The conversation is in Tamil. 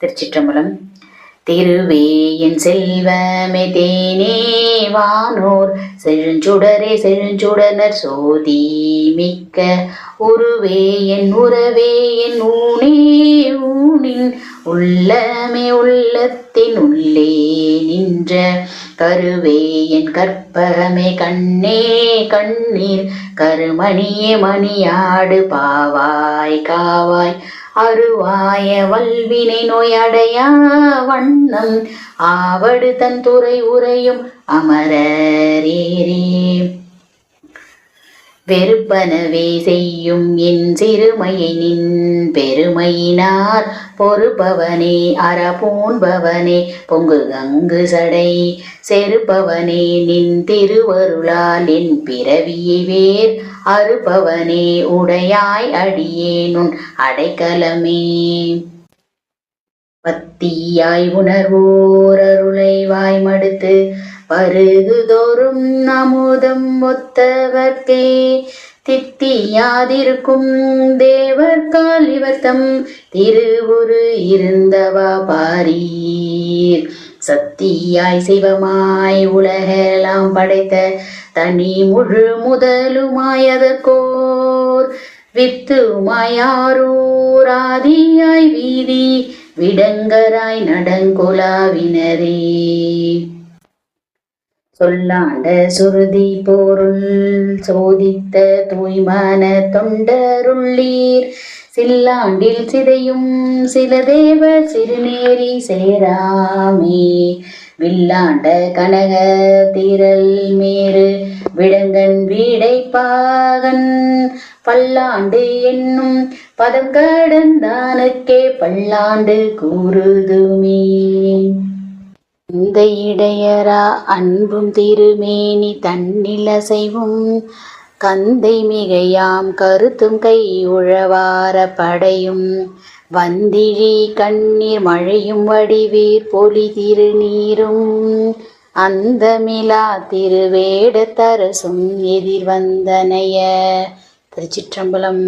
திருச்சிற்றம்பலம். திருவே என் செல்வமே தேனே வானோர் செழுஞ்சுடரே செழுஞ்சுடனர் சோதி மிக்க உருவே என் உறவே என் ஊனே ஊனின் உள்ளமே உள்ளத்தின் உள்ளே நின்ற கருவே என் கற்பகமே கண்ணே கண்ணீர் கருமணியே மணியாடு பாவாய் காவாய். அருவாய வல்வினை நோயடையா வண்ணம் ஆவடு தன் துறை உரையும் அமரரேரே. வெறுப்பனவே செய்யும் என் சிறுமையை நின் பெருமையினார் பொறுப்பவனே அறபூன்பவனே பொங்கு கங்கு சடை செருப்பவனே நின் திருவருளால் என் பிறவியை வேர் அறுப்பவனே உடையாய் அடியேனுன் அடைக்கலமே. பத்தியாய் உணர்வோர் அருளை வாய்மடுத்து பருகுதோறும் அமுதம் ஒத்தவர்க்கே. தித்தியாதிருக்கும் தேவர்கால் இவர்த்தம் திருவுரு இருந்தவா பாரீர். சத்தியாய் சிவமாய் உலகெல்லாம் படைத்த தனி முழு முதலுமாய் அதற்கோர். வித்துமாயாரூர் வீதி விடங்கராய் நடங்குலாவினரே. சொல்லாண்ட சுருதி பொருள் சோதித்த தூய்மான தொண்டருள்ளீர். சில்லாண்டில் சிதையும் சில தேவ சிறுநேரி சேராமே. வில்லாண்ட கனக தீரல் மேறு விடங்கன் வீடைப்பாகன் பல்லாண்டு என்னும் பதம் கடந்தானுக்கே பல்லாண்டு கூறுதுமே. இந்த இடையரா அன்பும் திருமேனி தன்னில் அசைவும் கந்தை மிகையாம் கருத்தும் கை உழவார படையும். வந்திழி கண்ணீர் மழையும் வடிவீர் பொலி திருநீரும். அந்தமிலா திருவேடத்தரசும் எதிர் வந்தனைய திருச்சிற்றம்பலம்.